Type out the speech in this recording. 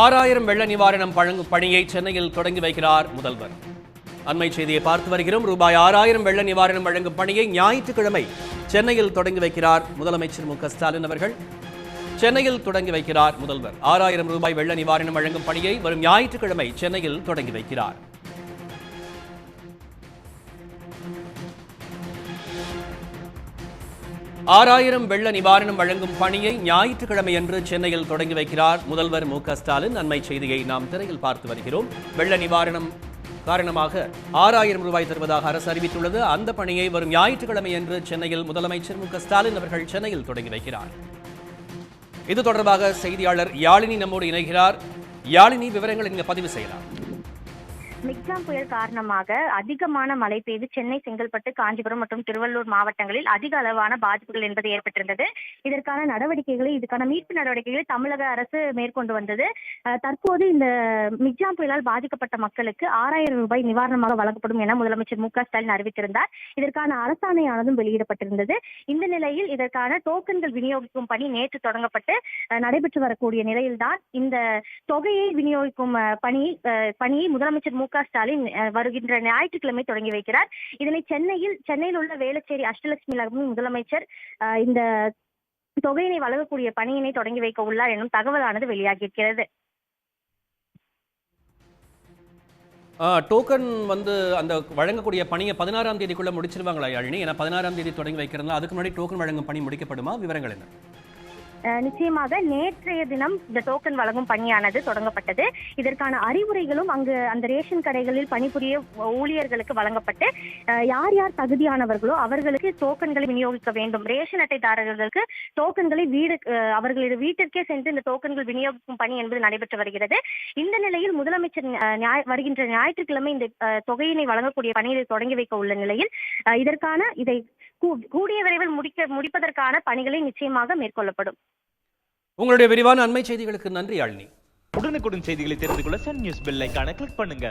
ஆறாயிரம் வெள்ள நிவாரணம் வழங்கும் பணியை சென்னையில் தொடங்கி வைக்கிறார் முதல்வர். அண்மை செய்தியை பார்த்து வருகிறோம். ரூபாய் ஆறாயிரம் வெள்ள நிவாரணம் வழங்கும் பணியை ஞாயிற்றுக்கிழமை சென்னையில் தொடங்கி வைக்கிறார் முதலமைச்சர் மு ஸ்டாலின் அவர்கள். சென்னையில் தொடங்கி வைக்கிறார் முதல்வர். ஆறாயிரம் ரூபாய் வெள்ள நிவாரணம் வழங்கும் பணியை வரும் ஞாயிற்றுக்கிழமை சென்னையில் தொடங்கி வைக்கிறார். ஆறாயிரம் வெள்ள நிவாரணம் வழங்கும் பணியை ஞாயிற்றுக்கிழமை அன்று சென்னையில் தொடங்கி வைக்கிறார் முதல்வர் மு க ஸ்டாலின். அண்மை செய்தியை நாம் திரையில் பார்த்து வருகிறோம். வெள்ள நிவாரணம் காரணமாக ஆறாயிரம் ரூபாய் தருவதாக அரசு அறிவித்துள்ளது. அந்த பணியை வரும் ஞாயிற்றுக்கிழமை அன்று சென்னையில் முதலமைச்சர் மு க ஸ்டாலின் அவர்கள் சென்னையில் தொடங்கி வைக்கிறார். இது தொடர்பாக செய்தியாளர் யாழினி நம்மோடு இணைகிறார். யாழினி விவரங்கள் இங்கு பதிவு செய்யலாம். மிக்ஜாம் புயல் காரணமாக அதிகமான மழை பெய்து சென்னை செங்கல்பட்டு காஞ்சிபுரம் மற்றும் திருவள்ளூர் மாவட்டங்களில் அதிக அளவான பாதிப்புகள் என்பது ஏற்பட்டிருந்தது. இதற்கான நடவடிக்கைகளை இதுக்கான மீட்பு நடவடிக்கைகளை தமிழக அரசு மேற்கொண்டு வந்தது. தற்போது இந்த மிக்ஜாம் புயலால் பாதிக்கப்பட்ட மக்களுக்கு ஆறாயிரம் ரூபாய் நிவாரணமாக வழங்கப்படும் என முதலமைச்சர் மு க ஸ்டாலின் அறிவித்திருந்தார். இதற்கான அரசாணையானதும் வெளியிடப்பட்டிருந்தது. இந்த நிலையில் இதற்கான டோக்கன்கள் விநியோகிக்கும் பணி நேற்று தொடங்கப்பட்டு அஹ், நடைபெற்று வரக்கூடிய நிலையில்தான் இந்த தொகையை விநியோகிக்கும் பணி பணியை முதலமைச்சர் மு க ஸ்டாலின் வருகின்ற ஞாயிற்றுக்கிழமை தொடங்கி வைக்கிறார். இதனை சென்னையில் சென்னையில் உள்ள வேளச்சேரி அஷ்டலட்சுமி நகரில் முதலமைச்சர் இந்த தொகையினை வழங்கக்கூடிய பணியினை தொடங்கி வைக்க உள்ளார் எனும் தகவலானது வெளியாகியிருக்கிறது. டோக்கன் வந்து அந்த வழங்கக்கூடிய பணியை பதினாறாம் தேதிக்குள்ள முடிச்சிருவாங்களா யாழினி? ஏன்னா பதினாறாம் தேதி தொடங்கி வைக்கிறதுனால அதுக்கு முன்னாடி டோக்கன் வழங்கும் பணி முடிக்கப்படுமா? விவரங்கள் என்ன? நிச்சயமாக நேற்றைய தினம் இந்த டோக்கன் வழங்கும் பணியானது தொடங்கப்பட்டது. இதற்கான அறிவுரைகளும் அங்கு அந்த ரேஷன் கடைகளில் பணிபுரிய ஊழியர்களுக்கு வழங்கப்பட்டு யார் யார் தகுதியானவர்களோ அவர்களுக்கு டோக்கன்களை விநியோகிக்க வேண்டும். ரேஷன் அட்டைதாரர்களுக்கு டோக்கன்களை வீடு அவர்களது வீட்டிற்கே சென்று இந்த டோக்கன்கள் விநியோகிக்கும் பணி என்பது நடைபெற்று வருகிறது. இந்த நிலையில் முதலமைச்சர் ஞாய- வருகின்ற ஞாயிற்றுக்கிழமை இந்த தொகையினை வழங்கக்கூடிய பணியை தொடங்கி வைக்க உள்ள நிலையில் இதற்கான இதை கூடிய விரைவில் முடிக்க முடிப்பதற்கான பணிகளை நிச்சயமாக மேற்கொள்ளப்படும். உங்களுடைய விரிவான அண்மை செய்திகளுக்கு நன்றி யாழினி உடனுக்குடன் செய்திகளை தெரிந்து கொள்ள சன் நியூஸ் பெல் ஐகானை கிளிக் பண்ணுங்க.